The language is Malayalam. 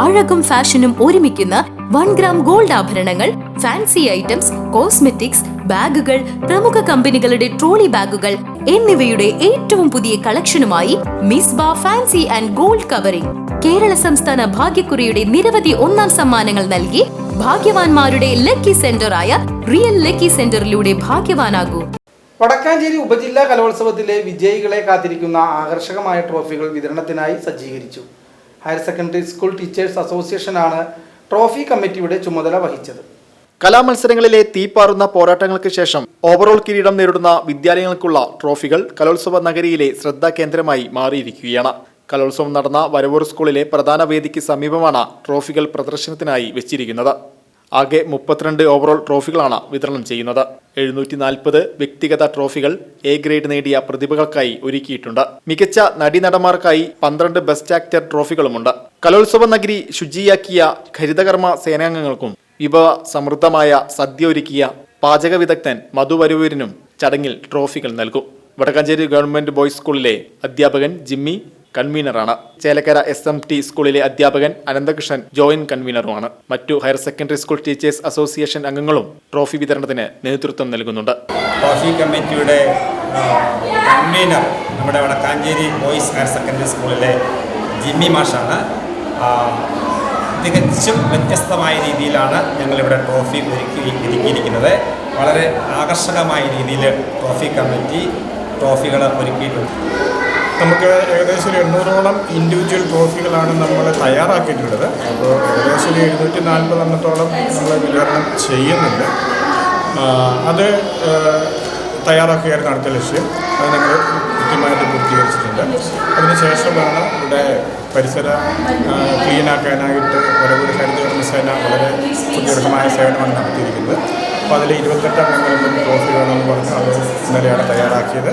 അഴകും ഫാഷനും ഒരുമിക്കുന്ന വൺ ഗ്രാം ഗോൾഡ് ആഭരണങ്ങൾ ഫാൻസി ഐറ്റംസ് കോസ്മെറ്റിക്സ് ബാഗുകൾ പ്രമുഖ കമ്പനികളുടെ ട്രോളി ബാഗുകൾ എന്നിവയുടെ ഏറ്റവും പുതിയ കളക്ഷനുമായി മിസ് ബാ fancy and gold covering. Kerala സംസ്ഥാന ഭാഗ്യക്കുറിയുടെ നിരവധി ഒന്നാം സമ്മാനങ്ങൾ നൽകി ഭാഗ്യവാന്മാരുടെ ലക്കി സെന്ററായ റിയൽ ലക്കി സെന്ററിലൂടെ ഭാഗ്യവാനാകൂ. വടക്കാഞ്ചേരി ഉപജില്ലാ കലോത്സവത്തിലെ വിജയികളെ കാത്തിരിക്കുന്ന ആകർഷകമായ ട്രോഫികൾ വിതരണത്തിനായി സജ്ജീകരിച്ചു. ഹയർ സെക്കൻഡറി സ്കൂൾ ടീച്ചേഴ്സ് അസോസിയേഷനാണ് ട്രോഫി കമ്മിറ്റിയുടെ ചുമതല വഹിച്ചത്. കലാമത്സരങ്ങളിലെ തീപ്പാറുന്ന പോരാട്ടങ്ങൾക്ക് ശേഷം ഓവറോൾ കിരീടം നേരിടുന്ന വിദ്യാലയങ്ങൾക്കുള്ള ട്രോഫികൾ കലോത്സവ നഗരിയിലെ ശ്രദ്ധാകേന്ദ്രമായി മാറിയിരിക്കുകയാണ്. കലോത്സവം നടന്ന വരവൂർ സ്കൂളിലെ പ്രധാന വേദിക്ക് സമീപമാണ് ട്രോഫികൾ പ്രദർശനത്തിനായി വെച്ചിരിക്കുന്നത്. ആകെ മുപ്പത്തിരണ്ട് ഓവറോൾ ട്രോഫികളാണ് വിതരണം ചെയ്യുന്നത്. എഴുന്നൂറ്റി നാൽപ്പത് വ്യക്തിഗത ട്രോഫികൾ എ ഗ്രേഡ് നേടിയ പ്രതിഭകൾക്കായി ഒരുക്കിയിട്ടുണ്ട്. മികച്ച നടീനടന്മാർക്കായി പന്ത്രണ്ട് ബെസ്റ്റ് ആക്ടർ ട്രോഫികളുമുണ്ട് കലോത്സവ നഗരി ശുചിയാക്കിയ ഹരിതകർമ്മ സേനാംഗങ്ങൾക്കും വിഭവ സമൃദ്ധമായ സദ്യ ഒരുക്കിയ പാചക വിദഗ്ധൻ മധുവരൂരിനും ചടങ്ങിൽ ട്രോഫികൾ നൽകും. വടക്കാഞ്ചേരി ഗവൺമെന്റ് ബോയ്സ് സ്കൂളിലെ അധ്യാപകൻ ജിമ്മി കൺവീനറാണ്. ചേലക്കര എസ് എം ടി സ്കൂളിലെ അധ്യാപകൻ അനന്തകൃഷ്ണൻ ജോയിന്റ് കൺവീനറുമാണ്. മറ്റു higher secondary school teachers association അംഗങ്ങളും ട്രോഫി വിതരണത്തിന് നേതൃത്വം നൽകുന്നുണ്ട്. ട്രോഫി കമ്മിറ്റിയുടെ കൺവീനർ നമ്മുടെ വടക്കാഞ്ചേരി ബോയ്സ് ഹയർ സെക്കൻഡറി സ്കൂളിലെ ജിമ്മി മാഷാണ്. തികച്ചും വ്യത്യസ്തമായ രീതിയിലാണ് ഞങ്ങളിവിടെ ട്രോഫി ഒരുക്കി ഒരുക്കിയിരിക്കുന്നത്. വളരെ ആകർഷകമായ രീതിയിൽ ട്രോഫി കമ്മിറ്റി ട്രോഫികൾ ഒരുക്കിയിട്ടുണ്ട്. നമുക്ക് ഏകദേശം ഒരു എണ്ണൂറോളം ഇൻഡിവിജ്വൽ ട്രോഫികളാണ് നമ്മൾ തയ്യാറാക്കിയിട്ടുള്ളത്. അപ്പോൾ ഏകദേശം ഒരു എഴുന്നൂറ്റി നാൽപ്പതെണ്ണത്തോളം നമ്മൾ വിതരണം ചെയ്യുന്നുണ്ട്. അത് തയ്യാറാക്കുകയായിരുന്നു അടുത്ത ലക്ഷ്യം. അത് ഞങ്ങൾ കൃത്യമായിട്ട് പൂർത്തീകരിച്ചിട്ടുണ്ട്. അതിനുശേഷമാണ് ഇവിടെ പരിസര ക്ലീൻ ആക്കാനായിട്ട് വരവൂർ ഹരിതകർമ്മ സേന വളരെ സുദീർഘമായ സേവനമാണ് നടത്തിയിരിക്കുന്നത്. അപ്പോൾ അതിൽ ഇരുപത്തെട്ട് ട്രോഫി വേണമെന്ന് പറഞ്ഞാൽ അത് ഇന്നലെയാണ് തയ്യാറാക്കിയത്.